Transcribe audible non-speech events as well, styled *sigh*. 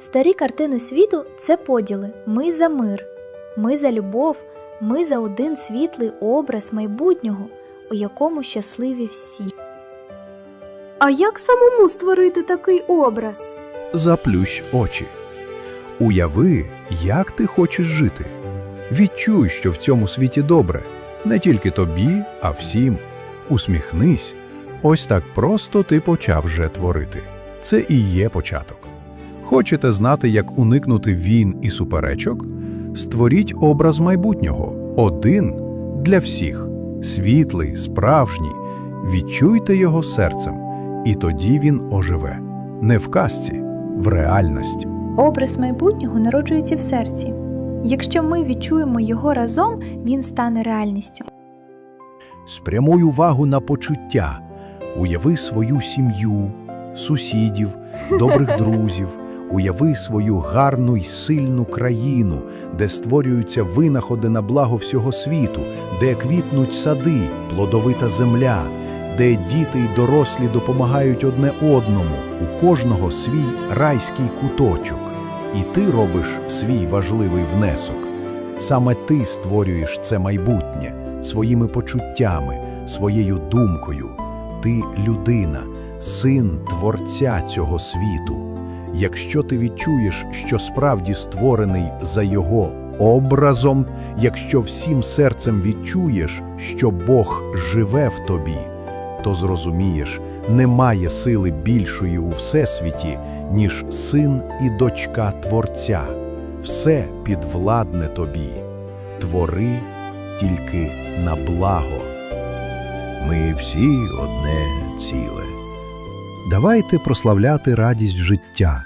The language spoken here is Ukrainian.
Старі картини світу це поділи. Ми за мир, ми за любов, ми за один світлий образ майбутнього, у якому щасливі всі. А як самому створити такий образ? Заплющ очі. Уяви, як ти хочеш жити. Відчуй, що в цьому світі добре, не тільки тобі, а всім. Усміхнись. Ось так просто ти почав вже творити. Це і є початок. Хочете знати, як уникнути війн і суперечок? Створіть образ майбутнього один для всіх, світлий, справжній. Відчуйте його серцем, і тоді він оживе. Не в казці, в реальності. Образ майбутнього народжується в серці. Якщо ми відчуємо його разом, він стане реальністю. Спрямуй увагу на почуття. Уяви свою сім'ю, сусідів, добрих *laughs* друзів. Уяви свою гарну й сильну країну, де створюються винаходи на благо всього світу, де квітнуть сади, плодовита земля, де діти й дорослі допомагають одне одному, у кожного свій райський куточок. І ти робиш свій важливий внесок. Саме ти створюєш це майбутнє своїми почуттями, своєю думкою. Ти людина, син Творця цього світу. Якщо ти відчуєш, що справді створений за його образом, якщо всім серцем відчуєш, що Бог живе в тобі, то зрозумієш, немає сили більшої у всесвіті, ніж син і дочка Творця. Все підвладне тобі. Твори тільки на благо. Ми всі одне ціле. Давайте прославляти радість життя,